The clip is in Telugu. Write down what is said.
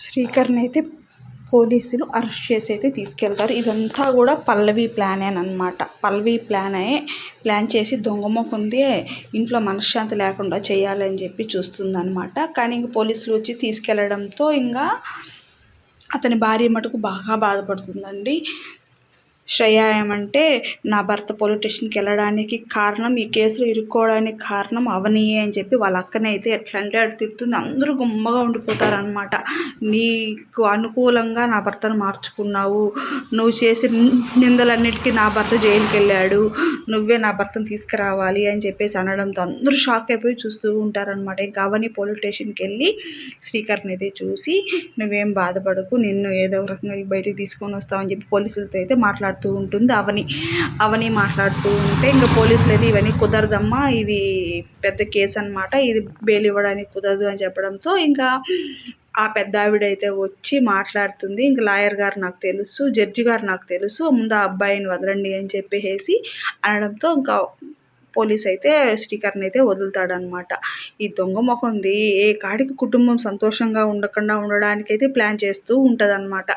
శ్రీకర్ని అయితే పోలీసులు అరెస్ట్ చేసి అయితే తీసుకెళ్తారు. ఇదంతా కూడా పల్లవి ప్లానే అనమాట పల్లవి ప్లానే ప్లాన్ చేసి దొంగ ఇంట్లో మనశ్శాంతి లేకుండా చేయాలని చెప్పి చూస్తుందనమాట కానీ ఇంక పోలీసులు వచ్చి తీసుకెళ్ళడంతో ఇంకా అతని భార్య మటుకు బాగా బాధపడుతుందండి. శ్రేయ ఏమంటే నా భర్త పోలీస్ స్టేషన్కి వెళ్ళడానికి కారణం ఈ కేసులో ఇరుక్కోవడానికి కారణం అవనియే అని చెప్పి వాళ్ళ అక్కనే అయితే ఎట్లా అంటే అటు తిరుగుతుంది అందరూ గుమ్మగా ఉండిపోతారనమాట నీకు అనుకూలంగా నా భర్తను మార్చుకున్నావు. నువ్వు చేసే నిందలన్నిటికీ నా భర్త జైలుకి వెళ్ళాడు నువ్వే నా భర్తను తీసుకురావాలి అని చెప్పేసి అనడంతో అందరూ షాక్ అయిపోయి చూస్తూ ఉంటారనమాట ఇంకా అవని పోలీస్ స్టేషన్కి వెళ్ళి శ్రీకర్ని అయితే చూసి నువ్వేం బాధపడకు. నిన్ను ఏదో ఒక రకంగా బయటికి తీసుకొని వస్తామని చెప్పి పోలీసులతో అయితే మాట్లాడుతూ ఉంటుంది. అవని అవని మాట్లాడుతూ ఉంటే ఇంకా పోలీసులు అయితే ఇవన్నీ కుదరదమ్మా ఇది పెద్ద కేసు అనమాట ఇది బెయిల్ ఇవ్వడానికి కుదరదు అని చెప్పడంతో ఇంకా ఆ పెద్ద ఆవిడ అయితే వచ్చి మాట్లాడుతుంది. ఇంక లాయర్ గారు నాకు తెలుసు జడ్జి గారు నాకు తెలుసు ముందు ఆ అబ్బాయిని వదలండి అని చెప్పేసి అనడంతో ఇంకా పోలీస్ అయితే శ్రీకర్ని అయితే వదులుతాడనమాట ఈ దొంగ మొహంది ఏ కాడికి కుటుంబం సంతోషంగా ఉండకుండా ఉండడానికైతే ప్లాన్ చేస్తూ ఉంటుందన్నమాట.